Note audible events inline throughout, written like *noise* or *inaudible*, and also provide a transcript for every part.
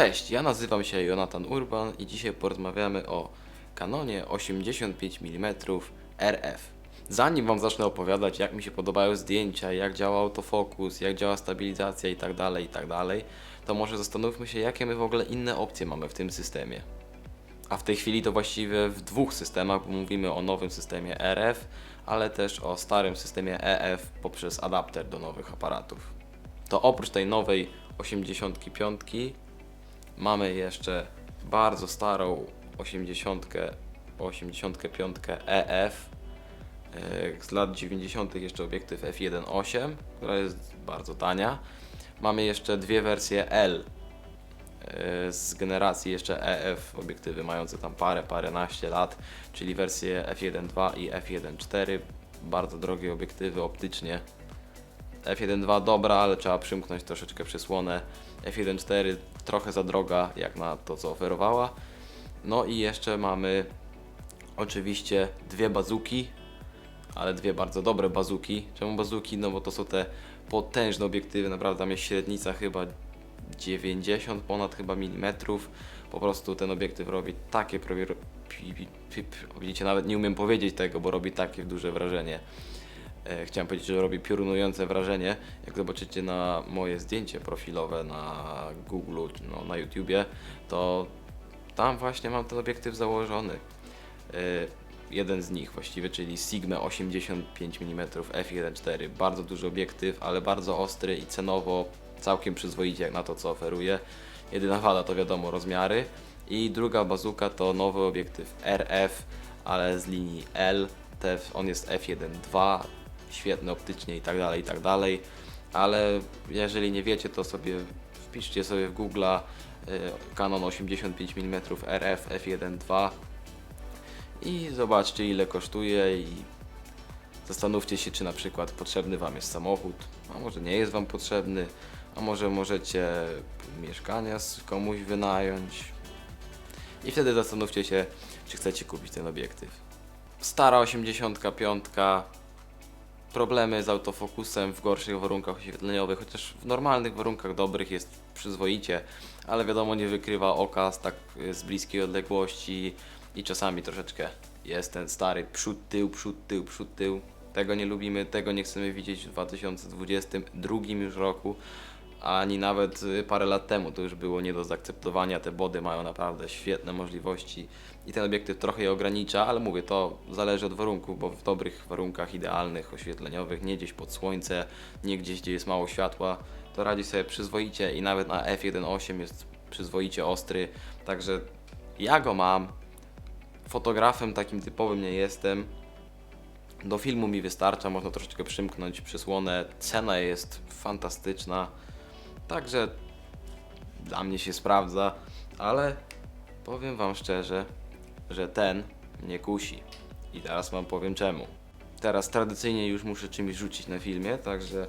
Cześć, ja nazywam się Jonathan Urban i dzisiaj porozmawiamy o Canonie 85 mm RF. Zanim Wam zacznę opowiadać, jak mi się podobają zdjęcia, jak działa autofokus, jak działa stabilizacja itd., itd., to może zastanówmy się, jakie my w ogóle inne opcje mamy w tym systemie. A w tej chwili to właściwie w dwóch systemach, bo mówimy o nowym systemie RF, ale też o starym systemie EF poprzez adapter do nowych aparatów. To oprócz tej nowej 85 mamy jeszcze bardzo starą 80, 85 EF z lat 90. jeszcze obiektyw f1.8, która jest bardzo tania. Mamy jeszcze dwie wersje L e, z generacji jeszcze EF obiektywy mające tam parę, paręnaście lat, czyli wersje f1.2 i f1.4, bardzo drogie obiektywy optycznie. F1.2 dobra, ale trzeba przymknąć troszeczkę przysłonę. F1.4 trochę za droga jak na to co oferowała. No i jeszcze mamy oczywiście dwie bazuki, ale dwie bardzo dobre bazuki. Czemu bazuki? No bo to są te potężne obiektywy, naprawdę tam jest średnica chyba 90 ponad chyba milimetrów. Po prostu ten obiektyw robi takie prawie... Widzicie, nawet nie umiem powiedzieć tego, bo robi takie duże wrażenie. E, Chciałem powiedzieć, że robi piorunujące wrażenie. Jak zobaczycie na moje zdjęcie profilowe na Google, no, na YouTubie, to tam właśnie mam ten obiektyw założony. E, Jeden z nich właściwie, czyli Sigma 85 mm f1.4. Bardzo duży obiektyw, ale bardzo ostry i cenowo całkiem przyzwoicie jak na to, co oferuje. Jedyna wada to wiadomo rozmiary. I druga bazuka to nowy obiektyw RF, ale z linii L. On jest f1.2, świetny optycznie i tak dalej, i tak dalej. Ale jeżeli nie wiecie, to sobie wpiszcie sobie w Google Canon 85 mm RF f1.2 i zobaczcie ile kosztuje i zastanówcie się, czy na przykład potrzebny Wam jest samochód, a może nie jest Wam potrzebny, a może możecie mieszkania z komuś wynająć. I wtedy zastanówcie się, czy chcecie kupić ten obiektyw. Stara 85, problemy z autofokusem w gorszych warunkach oświetleniowych, chociaż w normalnych warunkach dobrych jest przyzwoicie, ale wiadomo nie wykrywa oka z tak y, z bliskiej odległości i czasami troszeczkę jest ten stary przód, tył, przód, tył, przód, tył. Tego nie lubimy, tego nie chcemy widzieć w 2022 już roku, ani nawet y, parę lat temu to już było nie do zaakceptowania. Te body mają naprawdę świetne możliwości i ten obiektyw trochę je ogranicza, ale mówię, to zależy od warunków, bo w dobrych warunkach idealnych, oświetleniowych, nie gdzieś pod słońce, nie gdzieś, gdzie jest mało światła, to radzi sobie przyzwoicie i nawet na f1.8 jest przyzwoicie ostry, także ja go mam, fotografem takim typowym nie jestem. Do filmu mi wystarcza, można troszeczkę przymknąć przysłonę. Cena jest fantastyczna, także dla mnie się sprawdza, ale powiem Wam szczerze, że ten mnie kusi. I teraz Wam powiem czemu. Teraz tradycyjnie już muszę czymś rzucić na filmie, także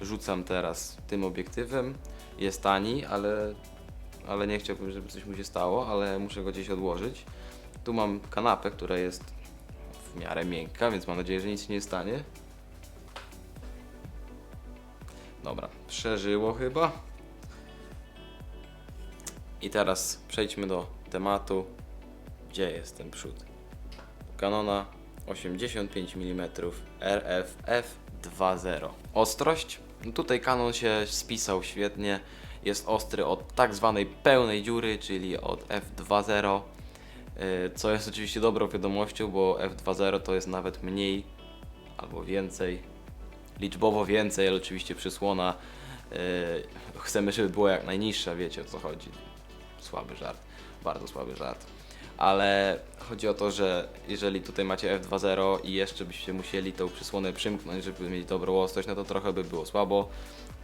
rzucam teraz tym obiektywem. Jest tani, ale, ale nie chciałbym, żeby coś mu się stało, ale muszę go gdzieś odłożyć. Tu mam kanapę, która jest w miarę miękka, więc mam nadzieję, że nic nie stanie. Dobra, przeżyło chyba. I teraz przejdźmy do tematu. Gdzie jest ten przód? Canona 85 mm RF f2.0. Ostrość? No tutaj Canon się spisał świetnie. Jest ostry od tak zwanej pełnej dziury, czyli od f2.0. Yy, Co jest oczywiście dobrą wiadomością, bo f2.0 to jest nawet mniej albo więcej, liczbowo więcej, ale oczywiście przysłona. Yy, chcemy, żeby była jak najniższa, wiecie o co chodzi. Słaby żart, bardzo słaby żart. Ale chodzi o to, że jeżeli tutaj macie f2.0 i jeszcze byście musieli tą przysłonę przymknąć, żeby mieć dobrą ostrość, no to trochę by było słabo,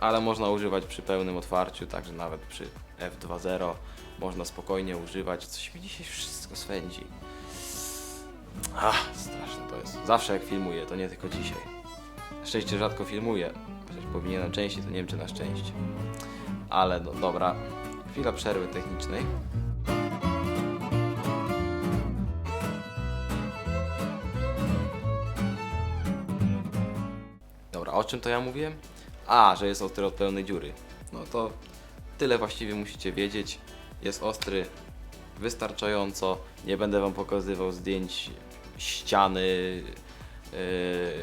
ale można używać przy pełnym otwarciu, także nawet przy f2.0 można spokojnie używać. Coś mi dzisiaj wszystko swędzi. Ach, straszne to jest. Zawsze jak filmuję, to nie tylko dzisiaj. Szczęście rzadko filmuję, chociaż powinienem częściej, to nie wiem czy na szczęście. Ale no dobra, chwila przerwy technicznej. Dobra, o czym to ja mówiłem? A, że jest ostry od pełnej dziury. No to tyle właściwie musicie wiedzieć. jest ostry wystarczająco. Nie będę Wam pokazywał zdjęć ściany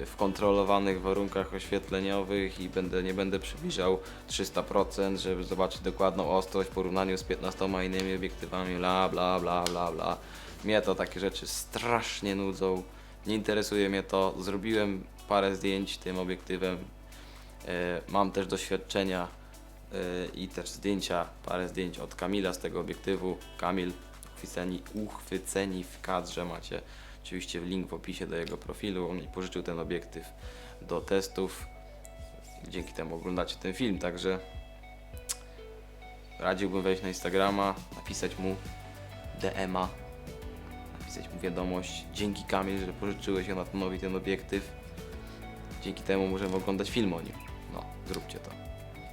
w kontrolowanych warunkach oświetleniowych i będę, nie będę przybliżał 300%, żeby zobaczyć dokładną ostrość w porównaniu z 15 innymi obiektywami, bla bla bla bla bla. Mnie to takie rzeczy strasznie nudzą. Nie interesuje mnie to. Zrobiłem parę zdjęć tym obiektywem. E, Mam też doświadczenia e, i też zdjęcia, parę zdjęć od Kamila z tego obiektywu. Kamil, uchwyceni, uchwyceni w kadrze macie oczywiście link w opisie do jego profilu. On mi pożyczył ten obiektyw do testów. Dzięki temu oglądacie ten film, także radziłbym wejść na Instagrama, napisać mu DM-a, napisać mu wiadomość. Dzięki Kamil, że pożyczyłeś Jonatanowi ten obiektyw. Dzięki temu możemy oglądać film o nim. No, zróbcie to.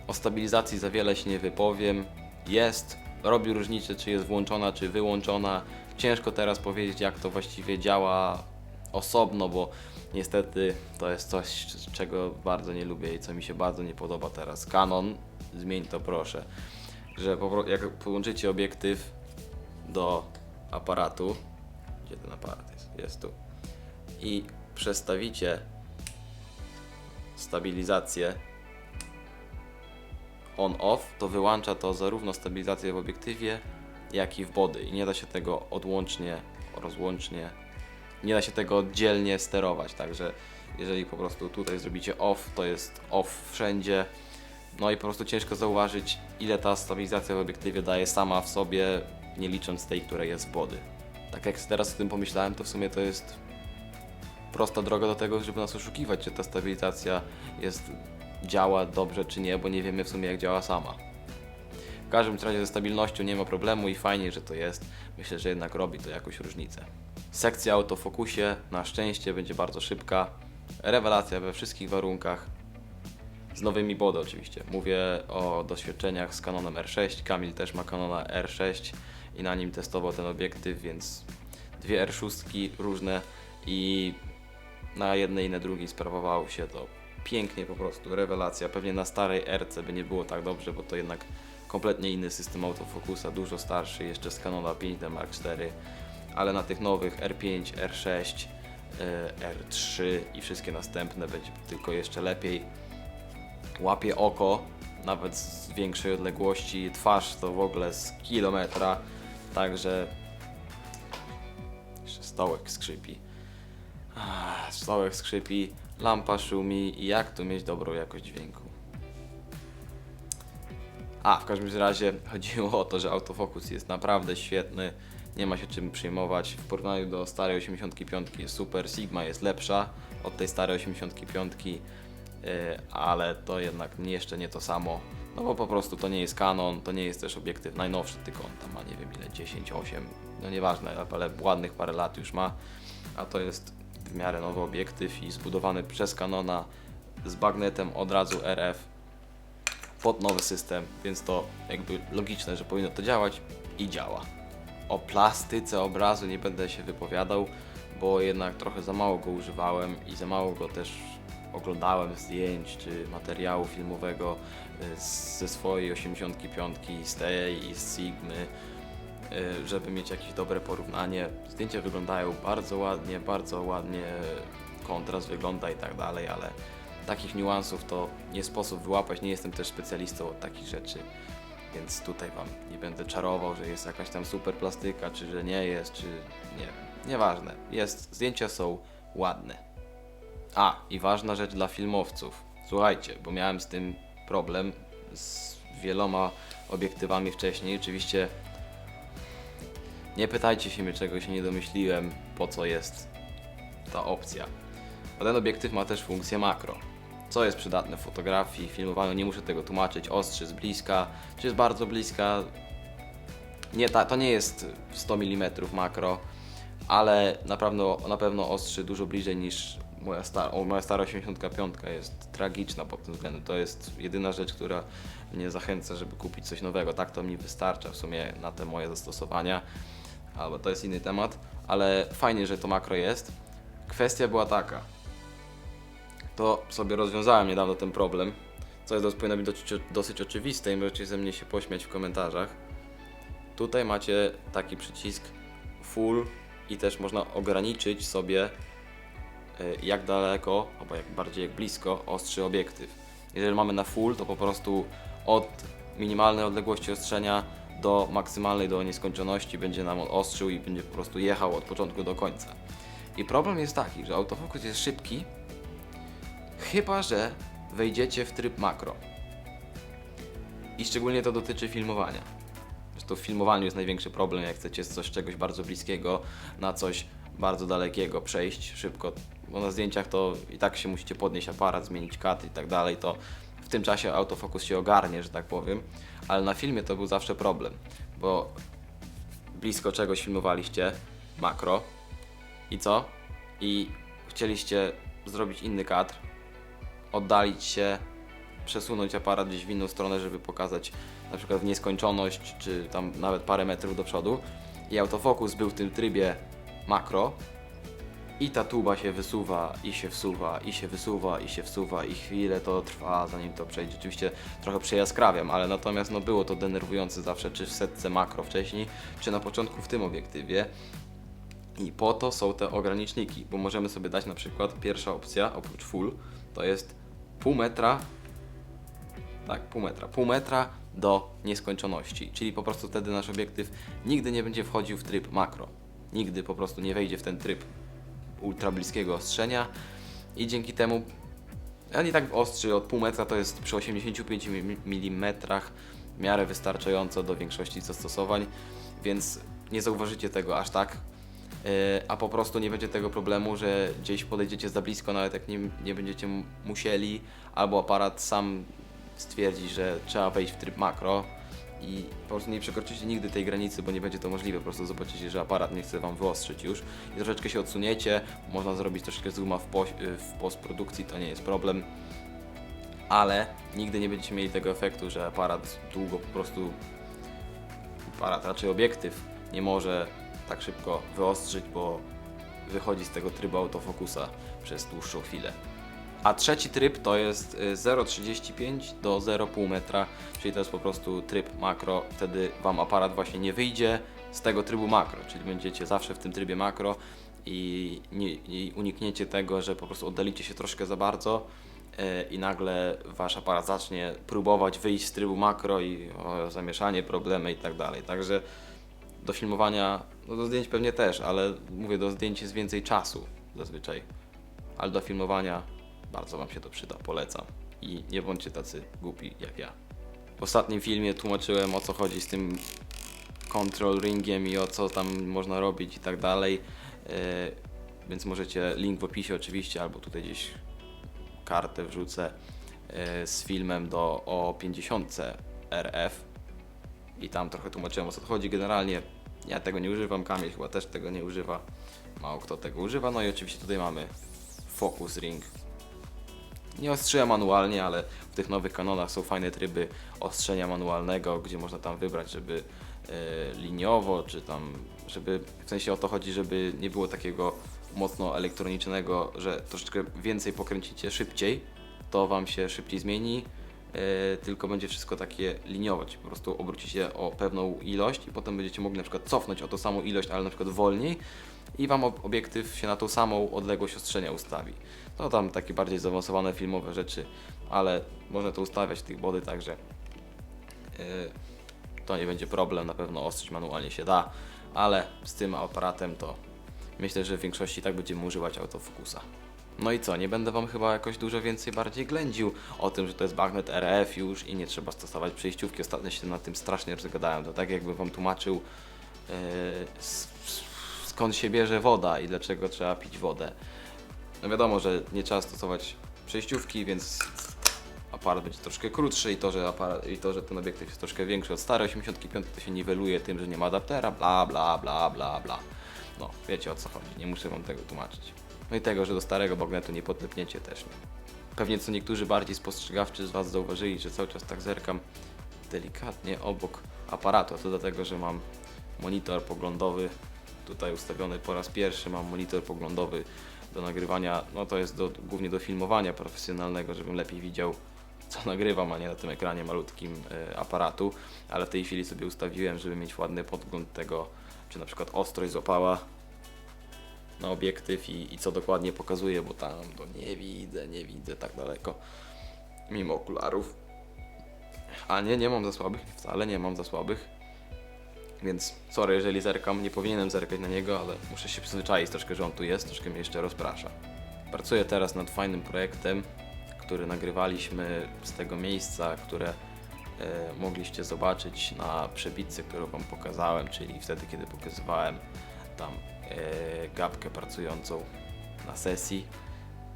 O stabilizacji za wiele się nie wypowiem. Jest, robi różnicę, czy jest włączona, czy wyłączona. Ciężko teraz powiedzieć, jak to właściwie działa osobno, bo niestety to jest coś, czego bardzo nie lubię i co mi się bardzo nie podoba teraz. Canon, zmień to proszę, że jak połączycie obiektyw do aparatu, gdzie ten aparat jest? Jest tu. I przestawicie stabilizację on-off, to wyłącza to zarówno stabilizację w obiektywie, jak i w body. I nie da się tego odłącznie, rozłącznie, nie da się tego oddzielnie sterować. Także jeżeli po prostu tutaj zrobicie off, to jest off wszędzie. No i po prostu ciężko zauważyć, ile ta stabilizacja w obiektywie daje sama w sobie, nie licząc tej, która jest w body. Tak jak teraz o tym pomyślałem, to w sumie to jest prosta droga do tego, żeby nas oszukiwać, czy ta stabilizacja jest, działa dobrze, czy nie, bo nie wiemy w sumie jak działa sama. W każdym razie ze stabilnością nie ma problemu i fajnie, że to jest. Myślę, że jednak robi to jakąś różnicę. Sekcja autofokusie na szczęście będzie bardzo szybka. Rewelacja we wszystkich warunkach. Z nowymi body oczywiście. Mówię o doświadczeniach z Canonem R6. Kamil też ma Canona R6 i na nim testował ten obiektyw, więc dwie R6 różne i na jednej i na drugiej sprawowało się to pięknie po prostu, rewelacja. Pewnie na starej RC by nie było tak dobrze, bo to jednak kompletnie inny system autofokusa, dużo starszy, jeszcze z Canona 5D Mark IV, ale na tych nowych R5, R6, e, R3 i wszystkie następne będzie tylko jeszcze lepiej. Łapie oko, nawet z większej odległości, twarz to w ogóle z kilometra, także jeszcze stołek skrzypi. Stołek skrzypi, lampa szumi i jak tu mieć dobrą jakość dźwięku. A, w każdym razie chodziło o to, że autofokus jest naprawdę świetny, nie ma się czym przejmować. W porównaniu do starej 85 jest super, Sigma jest lepsza od tej starej 85, yy, ale to jednak jeszcze nie to samo. No bo po prostu to nie jest Canon, to nie jest też obiektyw najnowszy, tylko on tam ma nie wiem ile, 10, 8, no nieważne, ale ładnych parę lat już ma, a to jest w miarę nowy obiektyw i zbudowany przez Canona z bagnetem od razu RF pod nowy system, więc to jakby logiczne, że powinno to działać i działa. O plastyce obrazu nie będę się wypowiadał, bo jednak trochę za mało go używałem i za mało go też oglądałem zdjęć czy materiału filmowego y, ze swojej 85, z tej i z Sigmy, y, żeby mieć jakieś dobre porównanie. Zdjęcia wyglądają bardzo ładnie, bardzo ładnie kontrast wygląda i tak dalej, ale takich niuansów to nie sposób wyłapać. Nie jestem też specjalistą od takich rzeczy, więc tutaj Wam nie będę czarował, że jest jakaś tam super plastyka, czy że nie jest, czy nie. Nieważne. Jest, zdjęcia są ładne. A, i ważna rzecz dla filmowców. Słuchajcie, bo miałem z tym problem z wieloma obiektywami wcześniej. Oczywiście nie pytajcie się mnie, czego się nie domyśliłem, po co jest ta opcja. Bo ten obiektyw ma też funkcję makro. Co jest przydatne w fotografii, filmowaniu, nie muszę tego tłumaczyć. Ostrzy z bliska, czy jest bardzo bliska. Nie, ta, to nie jest 100 mm makro, ale na pewno, na pewno ostrzy dużo bliżej niż moja stara, o, moja stara 85 jest tragiczna pod tym względem. To jest jedyna rzecz, która mnie zachęca, żeby kupić coś nowego. Tak to mi wystarcza w sumie na te moje zastosowania, albo to jest inny temat, ale fajnie, że to makro jest. Kwestia była taka. To sobie rozwiązałem niedawno ten problem, co jest, powinno być dosyć, dosyć oczywiste i możecie ze mnie się pośmiać w komentarzach. Tutaj macie taki przycisk full i też można ograniczyć sobie y, jak daleko, albo jak bardziej jak blisko ostrzy obiektyw. Jeżeli mamy na full, to po prostu od minimalnej odległości ostrzenia do maksymalnej, do nieskończoności będzie nam on ostrzył i będzie po prostu jechał od początku do końca. I problem jest taki, że autofokus jest szybki, chyba że wejdziecie w tryb makro. I szczególnie to dotyczy filmowania. Zresztą w filmowaniu jest największy problem, jak chcecie z coś czegoś bardzo bliskiego na coś bardzo dalekiego przejść szybko, bo na zdjęciach to i tak się musicie podnieść aparat, zmienić kat i tak dalej, to w tym czasie autofokus się ogarnie, że tak powiem, ale na filmie to był zawsze problem, bo blisko czegoś filmowaliście, makro i co? I chcieliście zrobić inny kadr, oddalić się, przesunąć aparat gdzieś w inną stronę, żeby pokazać na przykład w nieskończoność, czy tam nawet parę metrów do przodu. I autofokus był w tym trybie makro i ta tuba się wysuwa i się wsuwa i się wysuwa i się wsuwa i chwilę to trwa zanim to przejdzie. Oczywiście trochę przejaskrawiam, ale natomiast no było to denerwujące zawsze, czy w setce makro wcześniej, czy na początku w tym obiektywie. I po to są te ograniczniki, bo możemy sobie dać na przykład pierwsza opcja oprócz full to jest pół metra tak, pół metra. Pół metra do nieskończoności. Czyli po prostu wtedy nasz obiektyw nigdy nie będzie wchodził w tryb makro. Nigdy po prostu nie wejdzie w ten tryb ultra bliskiego ostrzenia i dzięki temu on i tak ostrzy od pół metra to jest przy 85 mm w miarę wystarczająco do większości zastosowań, więc nie zauważycie tego aż tak. Yy, a po prostu nie będzie tego problemu, że gdzieś podejdziecie za blisko, nawet jak nie, nie będziecie musieli, albo aparat sam stwierdzi, że trzeba wejść w tryb makro i po prostu nie przekroczycie nigdy tej granicy, bo nie będzie to możliwe. Po prostu zobaczycie, że aparat nie chce Wam wyostrzyć już i troszeczkę się odsuniecie. Można zrobić troszeczkę zooma w, po, w postprodukcji, to nie jest problem. Ale nigdy nie będziecie mieli tego efektu, że aparat długo po prostu aparat, raczej obiektyw nie może tak szybko wyostrzyć, bo wychodzi z tego trybu autofokusa przez dłuższą chwilę. A trzeci tryb to jest y, 0,35 do 0,5 metra, czyli to jest po prostu tryb makro. Wtedy Wam aparat właśnie nie wyjdzie z tego trybu makro, czyli będziecie zawsze w tym trybie makro i, nie, i unikniecie tego, że po prostu oddalicie się troszkę za bardzo y, i nagle Wasz aparat zacznie próbować wyjść z trybu makro i o, zamieszanie, problemy i tak dalej. Także do filmowania, no do zdjęć pewnie też, ale mówię, do zdjęć jest więcej czasu zazwyczaj. Ale do filmowania bardzo Wam się to przyda, polecam. I nie bądźcie tacy głupi jak ja. W ostatnim filmie tłumaczyłem o co chodzi z tym control ringiem i o co tam można robić i tak dalej. Yy, więc możecie link w opisie oczywiście, albo tutaj gdzieś kartę wrzucę yy, z filmem do o 50 RF i tam trochę tłumaczyłem o co chodzi. Generalnie ja tego nie używam, Kamil chyba też tego nie używa. Mało kto tego używa. No i oczywiście tutaj mamy focus ring. Nie ostrzyłem manualnie, ale w tych nowych kanonach są fajne tryby ostrzenia manualnego, gdzie można tam wybrać, żeby e, liniowo, czy tam, żeby w sensie o to chodzi, żeby nie było takiego mocno elektronicznego, że troszeczkę więcej pokręcicie szybciej, to Wam się szybciej zmieni, tylko będzie wszystko takie liniowe, czyli po prostu obrócicie o pewną ilość i potem będziecie mogli na przykład cofnąć o tą samą ilość, ale na przykład wolniej i Wam ob- obiektyw się na tą samą odległość ostrzenia ustawi. To tam takie bardziej zaawansowane filmowe rzeczy, ale można to ustawiać tych body, także yy, to nie będzie problem, na pewno ostrzyć manualnie się da, ale z tym aparatem to myślę, że w większości tak będziemy używać autofokusa. No i co, nie będę Wam chyba jakoś dużo więcej bardziej ględził o tym, że to jest bagnet RF już i nie trzeba stosować przejściówki. Ostatnio się nad tym strasznie rozgadałem. To tak jakby Wam tłumaczył yy, skąd się bierze woda i dlaczego trzeba pić wodę. No wiadomo, że nie trzeba stosować przejściówki, więc aparat będzie troszkę krótszy i to, że, aparat, i to, że ten obiektyw jest troszkę większy od starej 85 to się niweluje tym, że nie ma adaptera, bla bla bla bla bla. No, wiecie o co chodzi, nie muszę wam tego tłumaczyć. No i tego, że do starego bagnetu nie podlepniecie też nie. Pewnie co niektórzy bardziej spostrzegawczy z Was zauważyli, że cały czas tak zerkam delikatnie obok aparatu, a to dlatego, że mam monitor poglądowy tutaj ustawiony po raz pierwszy, mam monitor poglądowy do nagrywania, no to jest do, głównie do filmowania profesjonalnego, żebym lepiej widział co nagrywam, a nie na tym ekranie malutkim e, aparatu, ale w tej chwili sobie ustawiłem, żeby mieć ładny podgląd tego, czy na przykład ostrość złapała na obiektyw i, i co dokładnie pokazuje, bo tam to nie widzę, nie widzę tak daleko, mimo okularów. A nie, nie mam za słabych, wcale nie mam za słabych. Więc sorry, jeżeli zerkam, nie powinienem zerkać na niego, ale muszę się przyzwyczaić troszkę, że on tu jest, troszkę mnie jeszcze rozprasza. Pracuję teraz nad fajnym projektem, który nagrywaliśmy z tego miejsca, które e, mogliście zobaczyć na przebitce, którą Wam pokazałem, czyli wtedy, kiedy pokazywałem tam e, gabkę pracującą na sesji,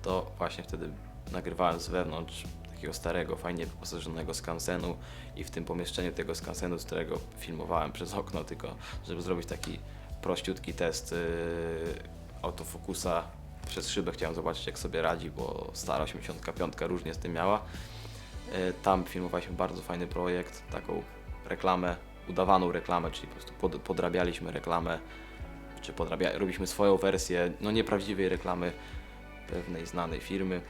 to właśnie wtedy nagrywałem z wewnątrz takiego starego, fajnie wyposażonego skansenu i w tym pomieszczeniu tego skansenu, z którego filmowałem *laughs* przez okno, tylko żeby zrobić taki prościutki test yy, autofokusa przez szybę chciałem zobaczyć jak sobie radzi, bo stara 85 różnie z tym miała. Yy, Tam filmowaliśmy bardzo fajny projekt, taką reklamę, udawaną reklamę, czyli po prostu pod, podrabialiśmy reklamę, czy podrabia, robiliśmy swoją wersję, no nieprawdziwej reklamy pewnej znanej firmy,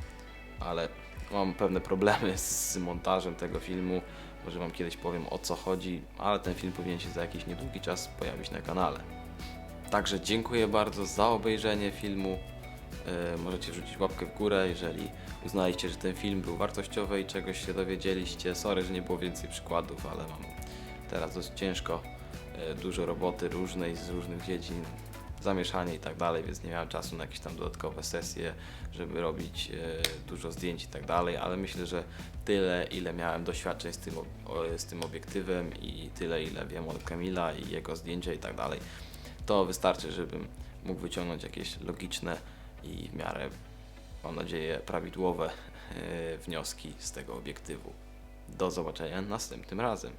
ale mam pewne problemy *laughs* z montażem tego filmu. Może Wam kiedyś powiem o co chodzi, ale ten film powinien się za jakiś niedługi czas pojawić na kanale. Także dziękuję bardzo za obejrzenie filmu. E, możecie wrzucić łapkę w górę, jeżeli uznaliście, że ten film był wartościowy i czegoś się dowiedzieliście. Sorry, że nie było więcej przykładów, ale mam teraz dość ciężko. E, dużo roboty różnej z różnych dziedzin, zamieszanie i tak dalej, więc nie miałem czasu na jakieś tam dodatkowe sesje, żeby robić e, dużo zdjęć i tak dalej, ale myślę, że tyle, ile miałem doświadczeń z tym, z tym obiektywem i tyle, ile wiem od Kamila i jego zdjęcia i tak dalej, to wystarczy, żebym mógł wyciągnąć jakieś logiczne i w miarę, mam nadzieję, prawidłowe e, wnioski z tego obiektywu. Do zobaczenia następnym razem.